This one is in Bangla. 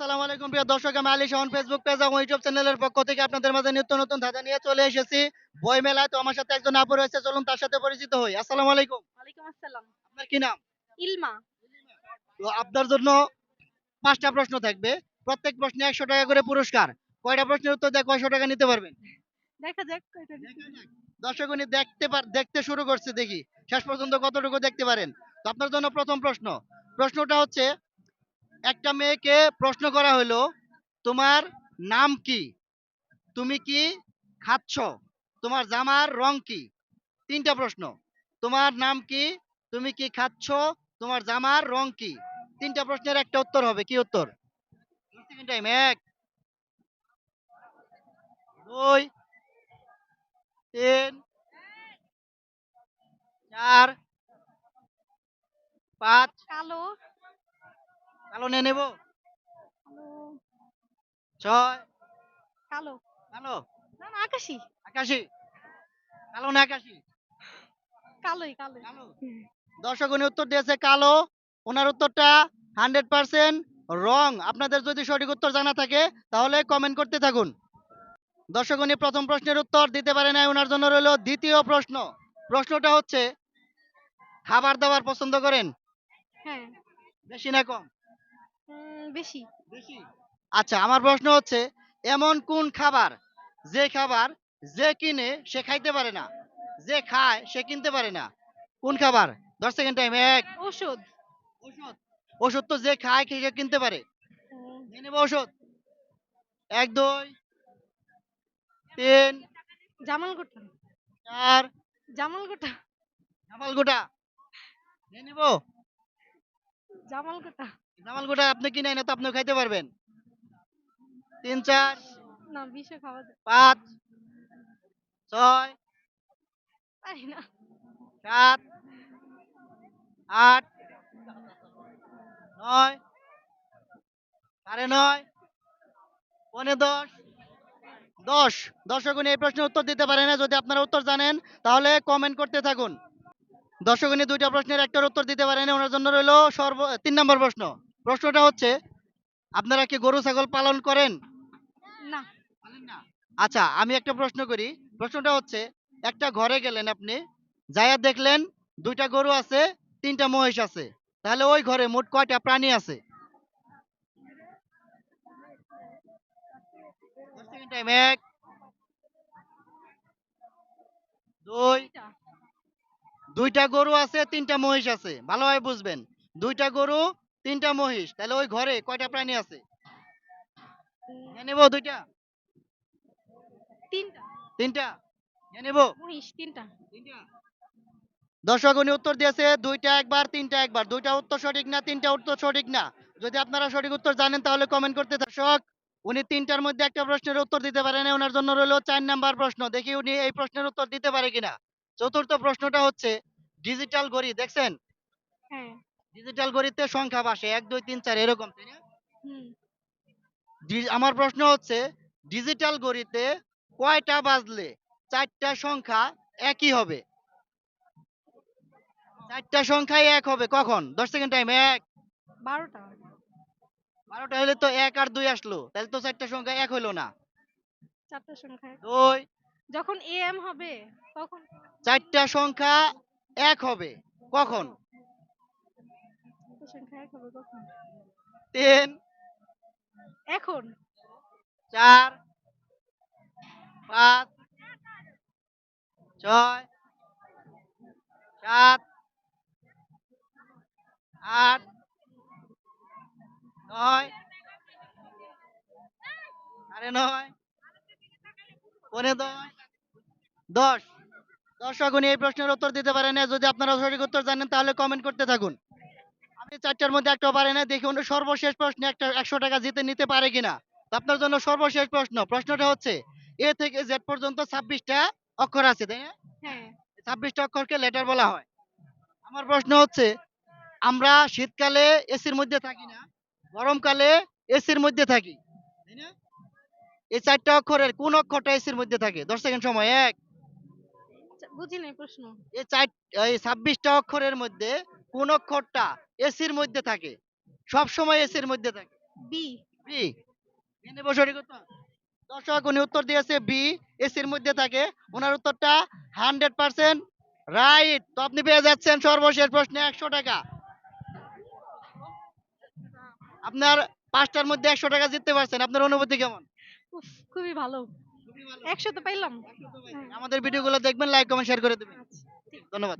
আসসালামু আলাইকুম প্রিয় দর্শক আমি আলী শাহন ফেসবুক পেজ এবং ইউটিউব চ্যানেলের পক্ষ থেকে আপনাদের মাঝে নিত্য নতুন ধাঁধা নিয়ে চলে এসেছি। বই মেলায় তো আমার সাথে একজন আপু রয়েছে চলুন তার সাথে পরিচিত হই। আসসালামু আলাইকুম। ওয়ালাইকুম আসসালাম। আপনার কি নাম? ইলমা। তো আপনার জন্য পাঁচটা প্রশ্ন থাকবে। প্রত্যেক প্রশ্নে একশো টাকা করে পুরস্কার। কয়টা প্রশ্নের উত্তর কয়শো টাকা নিতে পারবেন? দেখা যাক দর্শক উনি দেখতে দেখতে শুরু করছে দেখি। শেষ পর্যন্ত কতটুকু দেখতে পারেন? তো আপনার জন্য প্রথম প্রশ্ন। প্রশ্নটা হচ্ছে একটা মেয়েকে প্রশ্ন করা হলো, তোমার নাম কি? তুমি কি খাচ্ছ? তোমার জামার রং কি? তিনটা প্রশ্ন। তোমার নাম কি? তুমি কি খাচ্ছ? তোমার জামার রং কি? তিনটা প্রশ্নের একটা উত্তর হবে। কি উত্তর? টাইম এক, দুই, তিন, চার, পাঁচ, কালো। কালো নিয়ে নেব। কালো। ছয়। কালো। কালো? না না আকাশি। আকাশি? কালো না আকাশি? কালোই কালো। দর্শক উনি উত্তর দিয়েছে কালো। ওনার উত্তরটা হান্ড্রেড পার্সেন্ট রং। আপনাদের যদি সঠিক উত্তর জানা থাকে তাহলে কমেন্ট করতে থাকুন। দর্শক উনি প্রথম প্রশ্নের উত্তর দিতে পারে নাই ওনার জন্য রইল দ্বিতীয় প্রশ্ন। প্রশ্নটা হচ্ছে খাবার দাবার পছন্দ করেন? হ্যাঁ। বেশি না কম? বেশি। বেশি? আচ্ছা আমার প্রশ্ন হচ্ছে এমন কোন খাবার যে খাবার যে কিনে সে খাইতে পারে না যে খায় সে কিনতে পারে না? কোন খাবার? দশ সেকেন্ড টাইম এক। ওষুধ ওষুধ ওষুধ তো যে খায় সে কিনতে পারে। নেব ওষুধ এক দুই তিন। জামাল গোটা। চার। জামাল গোটা। জামাল গোটা। নিয়ে নিবো। জামাল গোটা। জামাল গোটা আপনি কিনে না তো আপনিও খাইতে পারবেন? তিন চার না বিষে খাওয়া যায়। পাঁচ ছয় পারি না। সাত আট নয় সাড়ে নয় পনে দশ দশ। দর্শক উনি এই প্রশ্নের উত্তর দিতে পারে না যদি আপনারা উত্তর জানেন তাহলে কমেন্ট করতে থাকুন। দর্শক দুইটা প্রশ্নের একটার উত্তর দিতে পারেন ওনার জন্য রইল সর্ব তিন নম্বর প্রশ্ন। প্রশ্নটা হচ্ছে আপনারা কি গরু ছাগল পালন করেন? না। আচ্ছা আমি একটা প্রশ্ন করি। প্রশ্নটা হচ্ছে একটা ঘরে গেলেন আপনি যাইয়া দেখলেন দুইটা গরু আছে তিনটা মহিষ আছে। তাহলে ওই ঘরে মোট কয়টা প্রাণী আছে? এক দুই। দুইটা গরু আছে তিনটা মহিষ আছে। ভালোভাবে বুঝবেন। দুইটা গরু তিনটা মহিষ তাহলে ওই ঘরে কয়টা প্রাণী আছে? নেব দুইটা? তিনটা। তিনটা? নেব? মহিষ তিনটা। দর্শক উনি উত্তর দিয়েছে দুইটা একবার তিনটা একবার। দুইটা উত্তর সঠিক না তিনটা উত্তর সঠিক না? যদি আপনারা সঠিক উত্তর জানেন তাহলে কমেন্ট করতে দর্শক উনি তিনটার মধ্যে একটা প্রশ্নের উত্তর দিতে পারেন ওনার জন্য রইল চার নাম্বার প্রশ্ন। দেখি উনি এই প্রশ্নের উত্তর দিতে পারে কিনা। চতুর্থ প্রশ্নটা হচ্ছে ডিজিটাল ঘড়ি দেখছেন? হ্যাঁ। ডিজিটাল ঘড়িতে সংখ্যা বাসে এক দুই তিন চার এরকম তাই না? আমার প্রশ্ন হচ্ছে ডিজিটাল ঘড়িতে কয়টা বাজলে চারটা সংখ্যা একই হবে? চারটা সংখ্যাই এক হবে কখন? দশ সেকেন্ড টাইম এক। বারোটা। বারোটা হলে তো এক আর দুই আসলো তাহলে তো চারটা সংখ্যা এক হইল না। চারটা সংখ্যা দুই। যখন এম হবে তখন? চারটা সংখ্যা এক হবে কখন? চারটা সংখ্যা এক হবে কখন? তিন। এখন? চার। পাঁচ। ছয়। সাত। আট। নয়। সাড়ে নয়। পনেরো দশ। দশ। দর্শক উনি এই প্রশ্নের উত্তর দিতে পারেন। যদি আপনারা সঠিক উত্তর জানেন তাহলে কমেন্ট করতে থাকুন। আপনি চারটার মধ্যে একটাও পারে না দেখি উনি সর্বশেষ প্রশ্নে একটা একশো টাকা জিতে নিতে পারে কিনা। তো আপনার জন্য সর্বশেষ প্রশ্ন। প্রশ্নটা হচ্ছে এ থেকে জেড পর্যন্ত ছাব্বিশটা অক্ষর আছে তাই না? হ্যাঁ। ছাব্বিশটা অক্ষরকে লেটার বলা হয়। আমার প্রশ্ন হচ্ছে আমরা শীতকালে এসির মধ্যে থাকি না গরমকালে এসির মধ্যে থাকি তাই না? এই চারটা অক্ষরের কোন অক্ষরটা এসির মধ্যে থাকে? দশ সেকেন্ড সময় এক। আচ্ছা, বুঝি নাই প্রশ্ন। এই চার এই ছাব্বিশটা অক্ষরের মধ্যে কোন অক্ষরটা এসির মধ্যে থাকে। সব সময় এসির মধ্যে থাকে। বি বি নেব সঠিক উত্তর দর্শক উনি উত্তর দিয়েছে বি এসির মধ্যে থাকে। ওনার উত্তরটা হান্ড্রেড পার্সেন্ট রাইট। তো আপনি পেয়ে যাচ্ছেন সর্বশেষ প্রশ্নে একশো টাকা। আপনার পাঁচটার মধ্যে একশো টাকা জিততে পারছেন। আপনার অনুভূতি কেমন? উফ খুবই ভালো। একশো তো পাইলাম। আমাদের ভিডিওগুলো দেখবেন লাইক কমেন্ট শেয়ার করে দেবেন। আচ্ছা ধন্যবাদ।